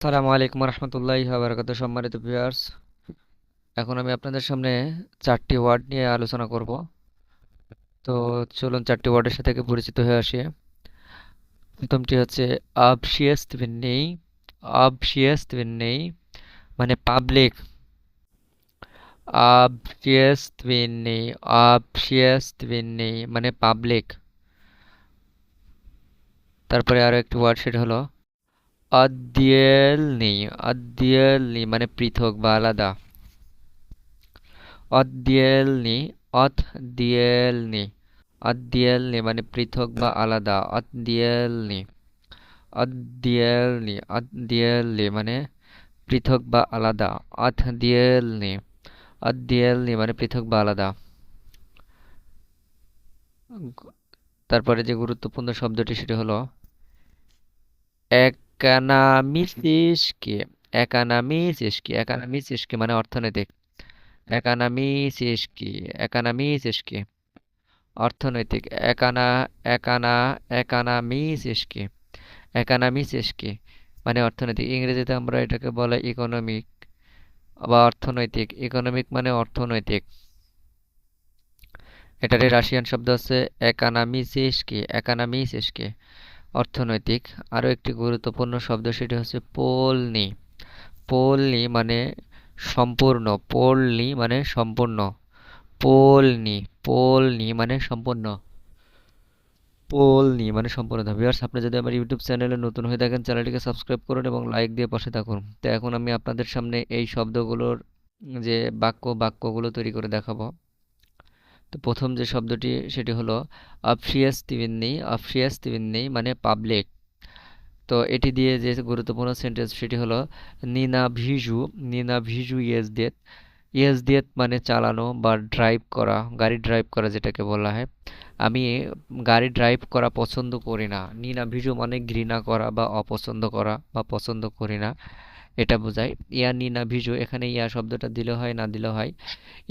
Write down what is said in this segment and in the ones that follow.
সালামু আলাইকুম রহমতুল্লাহি বারাকাত সম্মানিত ভিউয়ার্স এখন আমি আপনাদের সামনে চারটি ওয়ার্ড নিয়ে আলোচনা করব। তো চলুন চারটি ওয়ার্ডের সাথে পরিচিত হয়ে আসি। প্রথমটি হচ্ছে আবশিয়াস্তবিন্নেই আবশিয়াস্তবিন্নেই মানে পাবলিক আবশিয়াস্তবিন্নেই আবশিয়াস্তবিন্নেই মানে পাবলিক তারপরে আরও একটি ওয়ার্ড সেটা হলো অদ্দিয়েলনি অদ্দিয়েলনি মানে পৃথক বা আলাদা। অদ্দিয়েলনি অথদিয়েলনি অদ্দিয়েলনি মানে পৃথক বা আলাদা অদ্দিয়েলনি অদ্দিয়েলনি অদ্দিয়েলনি মানে পৃথক বা আলাদা অথদিয়েলনি অদ্দিয়েলনি মানে পৃথক বা আলাদা। তারপরে যে গুরুত্বপূর্ণ শব্দটি সেটি হলো একানামিসিসকে একানামিসিসকে একানামিসিসকে মানে অর্থনৈতিক। একানামিসিসকে একানামিসিসকে অর্থনৈতিক। একানা একানা একানামিসিসকে একানামিসিসকে মানে অর্থনৈতিক। ইংরেজিতে আমরা এটাকে বলে ইকোনমিক বা অর্থনৈতিক। ইকোনমিক মানে অর্থনৈতিক। এটার রাশিয়ান শব্দ হচ্ছে একানামিসিসকে একানামিসিসকে অর্থনৈতিক। আরও একটি গুরুত্বপূর্ণ শব্দ সেটি হচ্ছে পোলনি। পোলনি মানে সম্পূর্ণ, পোলনি মানে সম্পূর্ণ। পোলনি পোলনি মানে সম্পূর্ণ। পোলনি মানে সম্পূর্ণ। ভিউয়ার্স আপনি যদি আমার ইউটিউব চ্যানেলে নতুন হয়ে থাকেন, চ্যানেলটিকে সাবস্ক্রাইব করুন এবং লাইক দিয়ে পাশে থাকুন। তো এখন আমি আপনাদের সামনে এই শব্দগুলোর যে বাক্য, বাক্যগুলো তৈরি করে দেখাবো। তো প্রথম যে শব্দটি, সেটি হলো আফসিয়াস তিবিন্নি আফসিয়াস তিবিন্নি মানে পাবলিক তো এটি দিয়ে যে গুরুত্বপূর্ণ সেন্টেন্স সেটি হলো নিনা ভিজু নিনা ভিজু ইয়েস দেত ইয়েস দেত মানে চালানো বা ড্রাইভ করা, গাড়ি ড্রাইভ করা যেটাকে বলা হয়। আমি গাড়ি ড্রাইভ করা পছন্দ করি না। নিনা ভিজু মানে ঘৃণা করা বা অপছন্দ করা বা পছন্দ করি না। এটা বোঝায়। ইয়া নিনা ভিজু, এখানে ইয়া শব্দটা দিলে হয়, না দিলে হয়।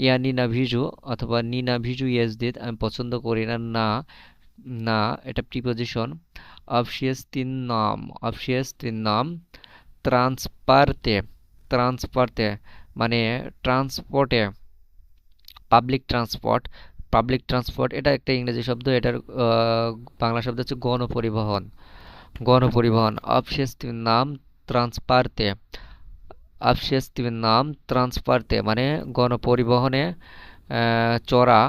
ইয়া নিনা ভিজু অথবা নিনা ভিজু ইয়েস দিত আমি পছন্দ করি না না না, এটা প্রিপোজিশন অবশিয়াস তিন নাম অবশিয়াস তিন নাম। ট্রান্সপারতে ট্রান্সপারতে মানে ট্রান্সপোর্টে পাবলিক ট্রান্সপোর্ট পাবলিক ট্রান্সপোর্ট এটা একটা ইংরেজি শব্দ, এটার বাংলা শব্দ হচ্ছে গণপরিবহন। গণপরিবহন অবশেষ নাম ট্রান্সপারতে অবশেষ নাম ট্রান্সপারতে মানে গণপরিবহনে চড়া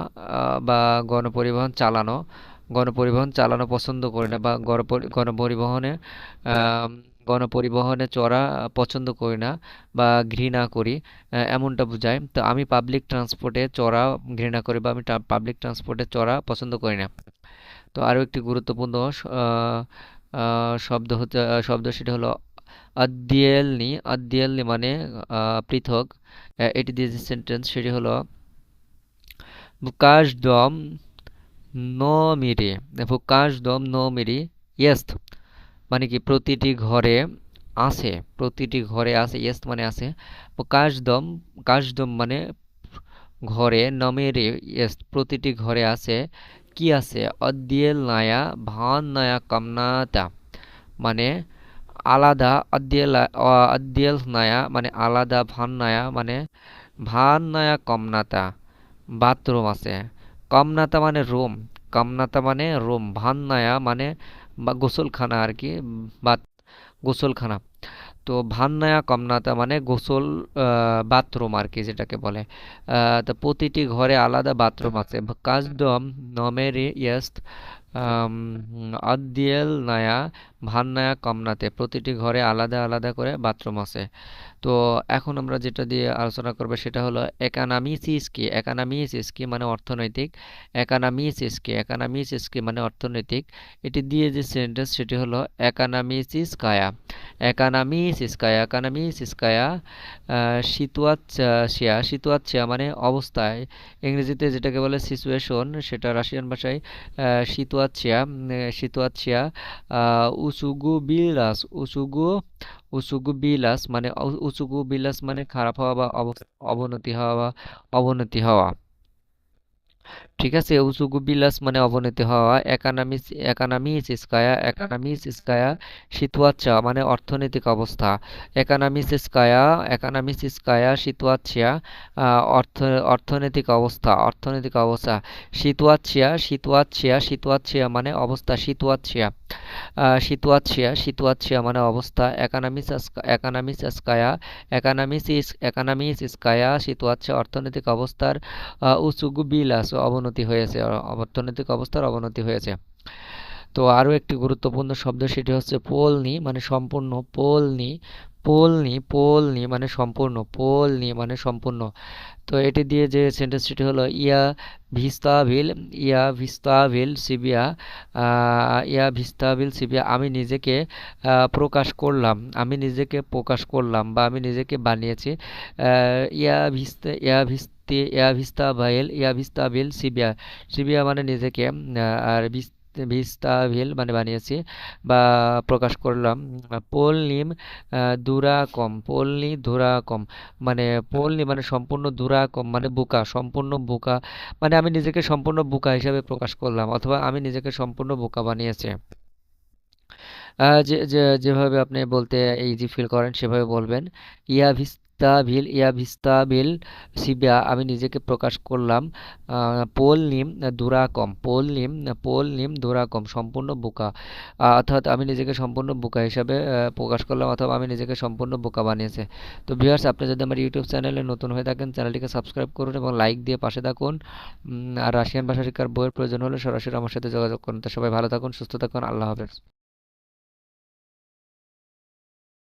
বা গণপরিবহন চালানো গণপরিবহন চালানো পছন্দ করি না বা গণপরিবহনে গণপরিবহনে চড়া পছন্দ করি না বা ঘৃণা করি এমনটা বোঝায় তো আমি পাবলিক ট্রান্সপোর্টে চড়া ঘৃণা করি বা আমি পাবলিক ট্রান্সপোর্টে চড়া পছন্দ করি না তো আরও একটি গুরুত্বপূর্ণ শব্দ হচ্ছে শব্দ সেটা হলো আদ্দিয়েলনি আদ্দিয়েলনি মানে পৃথক। এটি দিয়ে যে সেন্টেন্স সেটি হলো বুকাশ দম নো মিরি বুকাশ দম নো মিরি ইয়েস্ত। মানে কি, প্রতিটি ঘরে আছে, প্রতিটি ঘরে আছে, ইয়েস্ত মানে আছে। কাশদম কাশদম মানে ঘরে, নমেরে, ইয়েস্ত। প্রতিটি ঘরে আছে, কি আছে? অদ্দিয়েল নায়া ভান নায়া কামনাতা। মানে আলাদা অদ্দিয়েল নায়া মানে আলাদা ভান নায়া মানে ভান নায়া কমনাতা, বাথরুম আছে। কমনাতা মানে রুম, কমনাতা মানে রুম, ভান নায়া মানে গোসলখানা আর কি বা গোসলখানা। তো ভান্নায়া কমনাতা মানে গোসল বাথরুম আর কি যেটাকে বলে। তো প্রতিটি ঘরে আলাদা বাথরুম আছে। কাজদম, নমেরি, ইয়েস্ট আদিয়েল নায়া ভান্নায়া কমনাতে প্রতিটি ঘরে আলাদা আলাদা করে বাথরুম আছে। তো এখন আমরা যেটা দিয়ে আলোচনা করব সেটা হলো একানামিসিস কি? একানামিসিস কি মানে অর্থনৈতিক? একানামিসিস কি? একানামিসিস কি মানে অর্থনৈতিক? এটি দিয়ে যে সেন্টেন্স সেটি হলো একানামিসিস কায়া। একানামিসিস কায়া একানামিসিস কায়া সিতুয়াচ্ছিয়া সিতুয়াচ্ছিয়া মানে অবস্থায়। ইংরেজিতে যেটাকে বলে সিচুয়েশন সেটা রাশিয়ান ভাষায় সিতুয়াচ্ছিয়া সিতুয়াচ্ছিয়া উসুগু বিলাস উসুগু উসুগু বিলাস মানে উসুগু বিলাস মানে খারাপ হওয়া বা অবনতি হওয়া বা অবনতি হওয়া। ঠিক আছে? উজুগুবিলাস মানে অবনতি হওয়া, একানামিস একানামিস ইস্কায়া একানামিস ইস্কায়া সিতুয়াচ্ছা মানে অর্থনৈতিক অবস্থা। একানামিস ইস্কায়া একানামিস ইস্কায়া সিতুয়াচ্ছা অর্থ, অর্থনৈতিক অবস্থা অর্থনৈতিক অবস্থা। সিতুয়াচ্ছিয়া সিতুয়াচ্ছিয়া সিতুয়াচ্ছিয়া মানে অবস্থা সিতুয়াচ্ছিয়া সিতুয়াচ্ছিয়া সিতুয়াচ্ছিয়া মানে অবস্থা। একানামিস একানামিস ইস্কায়া একানামিস একানামিস ইস্কায়া সিতুয়াচ্ছা অর্থনৈতিক অবস্থার উসুগুবিলাস অবনতি হয়েছে অর্থনৈতিক অবস্থার অবনতি হয়েছে। তো আরও একটি গুরুত্বপূর্ণ শব্দ সেটি হচ্ছে পোলনি মানে সম্পূর্ণ পোলনি পোলনি পোলনি মানে সম্পূর্ণ, পোলনি মানে সম্পূর্ণ। তো এটি দিয়ে যে সেন্টেন্সটি হলো, ইয়া ভিস্তাভিল ইয়া ভিস্তাভিল সিবিয়া ইয়া ভিস্তাভিল সিবিয়া, আমি নিজেকে প্রকাশ করলাম, আমি নিজেকে প্রকাশ করলাম বা আমি নিজেকে বানিয়েছি ইয়া ভিস্তা, ইয়া ভিস্তি ইয়া ভিস্তাভাইল ইয়া ভিস্তাভিল সিবিয়া। সিবিয়া মানে নিজেকে আর ভিস্তাভিল মানে বানিয়েছি বা প্রকাশ করলাম। পোলনিম দুরাকম, পোলনি দুরাকম মানে পোলনি মানে সম্পূর্ণ দুরাকম মানে বোকা, সম্পূর্ণ বোকা মানে আমি নিজেকে সম্পূর্ণ বোকা হিসাবে প্রকাশ করলাম, অথবা আমি নিজেকে সম্পূর্ণ বোকা বানিয়েছি। যে যেভাবে আপনি বলতে ইজি ফিল করেন, সেভাবে বলবেন। ইয়া ভিস্তাভিল ইয়া ভিস্তাভিল সিবিয়া, আমি নিজেকে প্রকাশ করলাম পোল নিম দুরাকম, পোল নিম পোল নিম, দুরাকম, সম্পূর্ণ বোকা। অর্থাৎ আমি নিজেকে সম্পূর্ণ বোকা হিসাবে প্রকাশ করলাম অথবা আমি নিজেকে সম্পূর্ণ বোকা বানিয়েছে। তো ভিউয়ার্স আপনি যদি আমার ইউটিউব চ্যানেলে নতুন হয়ে থাকেন চ্যানেলটিকে সাবস্ক্রাইব করুন এবং লাইক দিয়ে পাশে থাকুন। আর রাশিয়ান ভাষা শিক্ষার বইয়ের প্রয়োজন হলে সরাসরি আমার সাথে যোগাযোগ করুন। তো সবাই ভালো থাকুন, সুস্থ থাকুন, আল্লাহ হাফেজ।